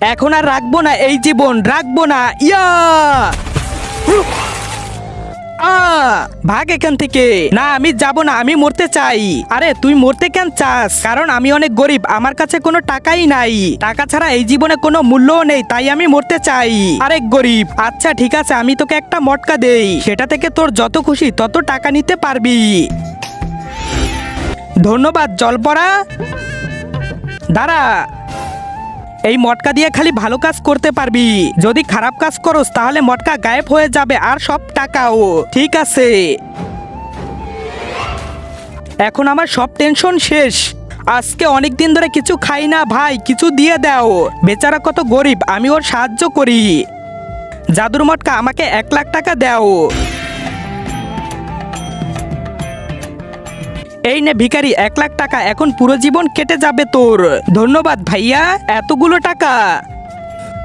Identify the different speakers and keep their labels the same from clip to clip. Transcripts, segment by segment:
Speaker 1: এখন আর রাখব না এই জীবন, রাখব না। ইয়া! ভাগ এখান থেকে। না, আমি যাব না, আমি মরতে চাই। আরে, তুই মরতে কেন চাস? কারণ আমি অনেক গরিব, আমার কাছে কোনো টাকাই নাই। টাকা ছাড়া এই জীবনে কোনো মূল্যও নেই, তাই আমি মরতে চাই। আরে, গরিব আচ্ছা ঠিক আছে, আমি তোকে একটা মটকা দেই। সেটা থেকে তোর যত খুশি তত টাকা নিতে পারবি। ধন্যবাদ, জলপরা। দাঁড়া। এই মটকা দিয়ে খালি ভালো কাজ করতে পারবি। যদি খারাপ কাজ করস, তাহলে মটকা গায়েব হয়ে যাবে আর সব টাকাও। ঠিক আছে। এখন আমার সব টেনশন শেষ। আজকে অনেক দিন ধরে কিছু খাই না ভাই, কিছু দিয়ে দাও। বেচারা কত গরিব, আমি ওর সাহায্য করি। জাদুর মটকা আমাকে এক লাখ টাকা দাও। এই নে ভিখারি, এক লাখ টাকা, এখন পুরো জীবন কেটে যাবে তোর। ধন্যবাদ ভাইয়া, এতগুলো টাকা।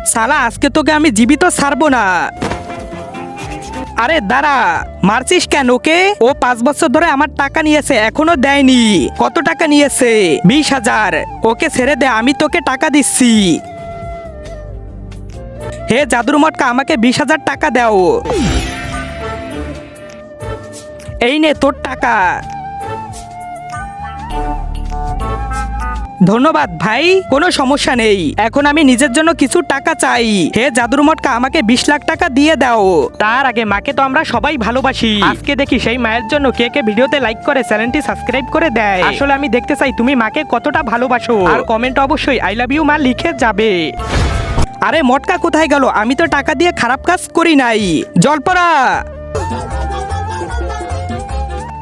Speaker 1: সালা আজকে তোকে আমি জীবিত ছাড়বো না। আরে, দাঁড়া, মারছিস কেন ওকে? ও পাঁচ বছর ধরে আমার টাকা নিয়েছে, এখনও দেয়নি। কত টাকা নিয়েছে? বিশ হাজার। ওকে ছেড়ে দে, আমি তোকে টাকা দিচ্ছি। হে জাদুর মটকা, আমাকে বিশ হাজার টাকা দাও। এই নে তোর টাকা। ধন্যবাদ, ভাই। কোনো সমস্যা নেই। এখন আমি নিজের জন্য কিছু টাকা চাই। হে জাদুর মটকা, আমাকে বিশ লাখ টাকা দিয়ে দাও। তার আগে মাকে তো আমরা সবাই ভালোবাসি। আজকে দেখি সেই মায়ের জন্য কে কে ভিডিওতে লাইক করে চ্যানেলটি সাবস্ক্রাইব করে দেয়। আসলে আমি দেখতে চাই তুমি মাকে কতটা ভালোবাসো। আর কমেন্ট অবশ্যই আই লাভ ইউ মা লিখে যাবে। আরে, মটকা কোথায় গেল? আমি তো টাকা দিয়ে খারাপ কাজ করি নাই। জলপরা!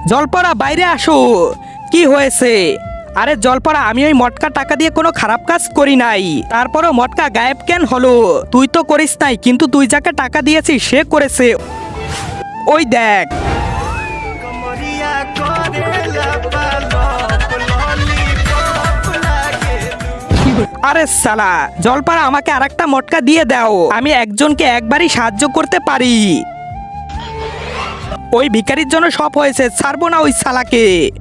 Speaker 1: জলপরা, বাইরে আসো। কি হয়েছে? আরে জলপাড়া আমি ওই মটকা টাকা দিয়ে কোনো খারাপ কাজ করি নাই। তারপরও মটকা গায়েব কেন হলো? তুই তো করিস নাই কিন্তু তুই যাকে টাকা দিয়েছিস সে করেছে। ওই দেখ। আরে সালা জলপাড়া আমাকে আর একটা মটকা দিয়ে দাও। আমি একজনকে একবারই সাহায্য করতে পারি। ওই ভিকারির জন্য সব হয়েছে ছাড়বো না ওই সালাকে।